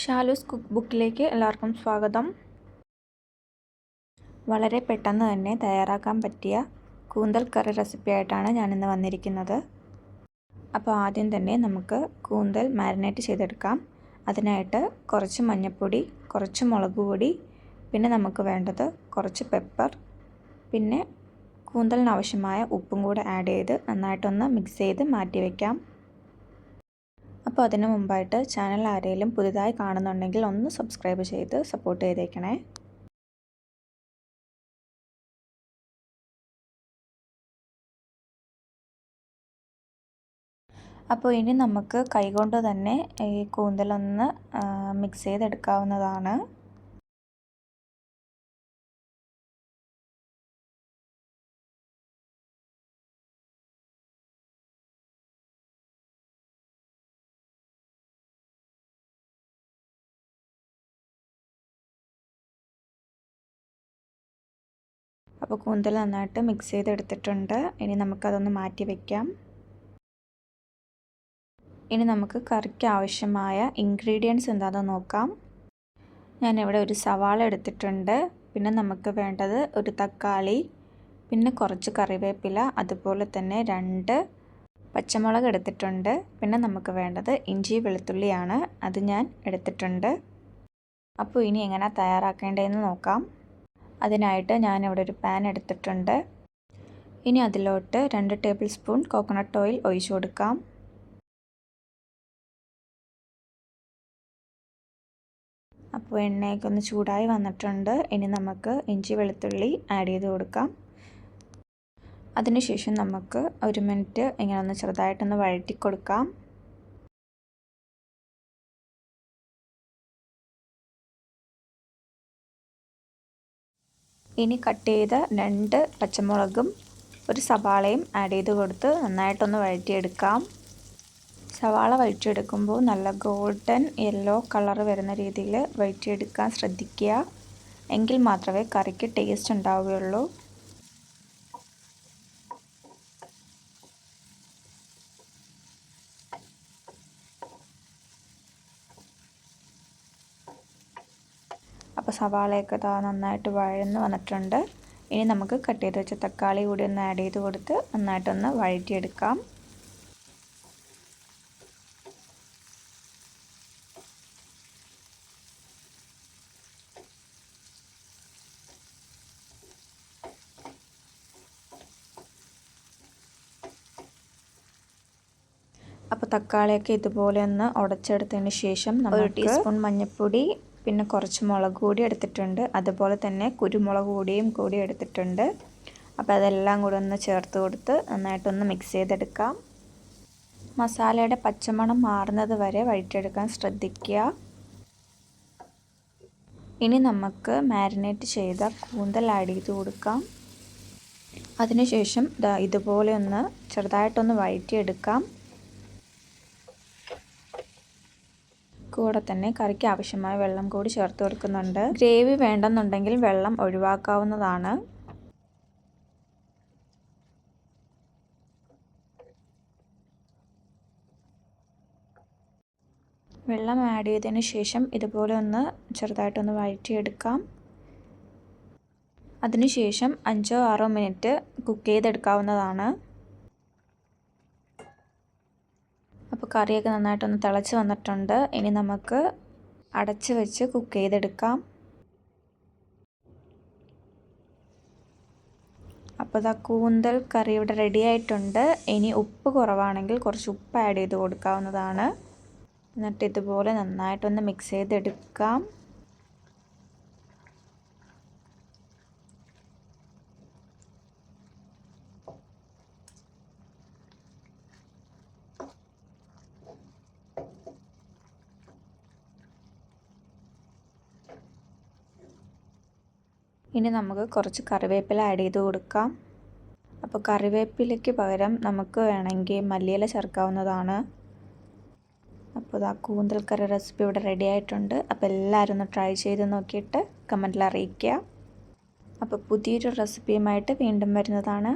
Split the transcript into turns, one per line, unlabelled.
Shalu's cook ബുക്കിലേക്ക് എല്ലാവർക്കും സ്വാഗതം. വളരെ പെട്ടെന്ന് തന്നെ തയ്യാറാക്കാൻ പറ്റിയ കൂന്തൽ കറി റെസിപ്പി ആയിട്ടാണ് ഞാനിന്ന് വന്നിരിക്കുന്നത്. അപ്പോൾ ആദ്യം തന്നെ നമുക്ക് കൂന്തൽ മാരിനേറ്റ് ചെയ്തെടുക്കാം. അതിനായിട്ട് കുറച്ച് മഞ്ഞൾപ്പൊടി കുറച്ച് മുളക് പൊടി പിന്നെ നമുക്ക് വേണ്ടത് കുറച്ച് പെപ്പർ പിന്നെ കൂന്തലിനാവശ്യമായ ഉപ്പും കൂടെ ആഡ് ചെയ്ത് നന്നായിട്ടൊന്ന് മിക്സ് ചെയ്ത് മാറ്റി വയ്ക്കാം അപ്പോൾ അതിന് മുമ്പായിട്ട് ചാനൽ ആരെങ്കിലും പുതുതായി കാണുന്നുണ്ടെങ്കിൽ ഒന്ന് സബ്സ്ക്രൈബ് ചെയ്ത് സപ്പോർട്ട് ചെയ്തേക്കണേ. അപ്പോൾ ഇനി നമുക്ക് കൈകൊണ്ട് തന്നെ ഈ കൂന്തലൊന്ന് മിക്സ് ചെയ്തെടുക്കാവുന്നതാണ്. അപ്പോൾ കൂന്തൽ നന്നായിട്ട് മിക്സ് ചെയ്തെടുത്തിട്ടുണ്ട്. ഇനി നമുക്കതൊന്ന് മാറ്റി വയ്ക്കാം ഇനി നമുക്ക് കറിക്ക് ആവശ്യമായ ഇൻഗ്രീഡിയൻസ് എന്താണെന്ന് നോക്കാം. ഞാനിവിടെ ഒരു സവാള എടുത്തിട്ടുണ്ട്. പിന്നെ നമുക്ക് വേണ്ടത് ഒരു തക്കാളി പിന്നെ കുറച്ച് കറിവേപ്പില അതുപോലെ തന്നെ രണ്ട് പച്ചമുളക് എടുത്തിട്ടുണ്ട്. പിന്നെ നമുക്ക് വേണ്ടത് ഇഞ്ചി വെളുത്തുള്ളിയാണ്. അത് ഞാൻ എടുത്തിട്ടുണ്ട്. അപ്പോൾ ഇനി എങ്ങനെ തയ്യാറാക്കേണ്ടതെന്ന് നോക്കാം. അതിനായിട്ട് ഞാൻ ഇവിടെ ഒരു പാൻ എടുത്തിട്ടുണ്ട്. ഇനി അതിലോട്ട് രണ്ട് ടേബിൾ സ്പൂൺ കോക്കനട്ട് ഓയിൽ ഒഴിച്ചു കൊടുക്കാം. അപ്പോൾ എണ്ണയൊക്കെ ഒന്ന് ചൂടായി വന്നിട്ടുണ്ട്. ഇനി നമുക്ക് ഇഞ്ചി വെളുത്തുള്ളി ആഡ് ചെയ്ത് കൊടുക്കാം. അതിനുശേഷം നമുക്ക് ഒരു മിനിറ്റ് ഇങ്ങനെ ഒന്ന് ചെറുതായിട്ടൊന്ന് വഴറ്റി കൊടുക്കാം. ഇനി കട്ട് ചെയ്ത രണ്ട് പച്ചമുളകും ഒരു സവാളയും ആഡ് ചെയ്ത് കൊടുത്ത് നന്നായിട്ടൊന്ന് വഴറ്റിയെടുക്കാം. സവാള വഴറ്റിയെടുക്കുമ്പോൾ നല്ല ഗോൾഡൻ യെല്ലോ കളർ വരുന്ന രീതിയിൽ വഴറ്റിയെടുക്കാൻ ശ്രദ്ധിക്കുക. എങ്കിൽ മാത്രമേ കറിക്ക് ടേസ്റ്റ് ഉണ്ടാവുകയുള്ളൂ. അപ്പോൾ സവാളയൊക്കെ നന്നായിട്ട് വഴന്ന് വന്നിട്ടുണ്ട്. ഇനി നമുക്ക് കട്ട് ചെയ്ത് വെച്ച തക്കാളി കൂടി ഒന്ന് ആഡ് ചെയ്ത് കൊടുത്ത് നന്നായിട്ടൊന്ന് വഴറ്റിയെടുക്കാം. അപ്പോൾ തക്കാളിയൊക്കെ ഇതുപോലെ ഒന്ന് ഉടച്ചെടുത്തതിന് ശേഷം ഒരു ടീസ്പൂൺ മഞ്ഞൾപ്പൊടി പിന്നെ കുറച്ച് മുളക് കൂടി എടുത്തിട്ടുണ്ട്. അതുപോലെ തന്നെ കുരുമുളക് കൂടിയും കൂടി എടുത്തിട്ടുണ്ട്. അപ്പോൾ അതെല്ലാം കൂടി ഒന്ന് ചേർത്ത് കൊടുത്ത് നന്നായിട്ടൊന്ന് മിക്സ് ചെയ്തെടുക്കാം. മസാലയുടെ പച്ചമണം മാറുന്നത് വരെ വഴറ്റിയെടുക്കാൻ ശ്രദ്ധിക്കുക. ഇനി നമുക്ക് മാരിനേറ്റ് ചെയ്ത കൂന്തൽ ആഡ് ചെയ്ത് കൊടുക്കാം. അതിനുശേഷം ഇതുപോലെ ഒന്ന് ചെറുതായിട്ടൊന്ന് വഴറ്റിയെടുക്കാം. കൂടെ തന്നെ കറിക്ക് ആവശ്യമായ വെള്ളം കൂടി ചേർത്ത് കൊടുക്കുന്നുണ്ട്. ഗ്രേവി വേണ്ടെന്നുണ്ടെങ്കിൽ വെള്ളം ഒഴിവാക്കാവുന്നതാണ്. വെള്ളം ആഡ് ചെയ്തതിന് ശേഷം ഇതുപോലെ ഒന്ന് ചെറുതായിട്ടൊന്ന് വഴറ്റിയെടുക്കാം. അതിനുശേഷം അഞ്ചോ ആറോ മിനിറ്റ് കുക്ക് ചെയ്തെടുക്കാവുന്നതാണ്. അപ്പോൾ കറിയൊക്കെ നന്നായിട്ടൊന്ന് തിളച്ച് വന്നിട്ടുണ്ട്. ഇനി നമുക്ക് അടച്ച് വെച്ച് കുക്ക് ചെയ്തെടുക്കാം. അപ്പോൾ ഇതാ കൂന്തൽ കറി ഇവിടെ റെഡി ആയിട്ടുണ്ട്. ഇനി ഉപ്പ് കുറവാണെങ്കിൽ കുറച്ച് ഉപ്പ് ആഡ് ചെയ്ത് കൊടുക്കാവുന്നതാണ്. എന്നിട്ട് ഇതുപോലെ നന്നായിട്ടൊന്ന് മിക്സ് ചെയ്തെടുക്കാം. ഇനി നമുക്ക് കുറച്ച് കറിവേപ്പില ആഡ് ചെയ്ത് കൊടുക്കാം. അപ്പോൾ കറിവേപ്പിലയ്ക്ക് പകരം നമുക്ക് വേണമെങ്കിൽ മല്ലിയില ചേർക്കാവുന്നതാണ്. അപ്പോൾ ഇതാ കൂന്തൽ കറി റെസിപ്പി ഇവിടെ റെഡി ആയിട്ടുണ്ട്. അപ്പോൾ എല്ലാവരും ഒന്ന് ട്രൈ ചെയ്ത് നോക്കിയിട്ട് കമന്റിൽ അറിയിക്കുക. അപ്പോൾ പുതിയൊരു റെസിപ്പിയുമായിട്ട് വീണ്ടും വരുന്നതാണ്.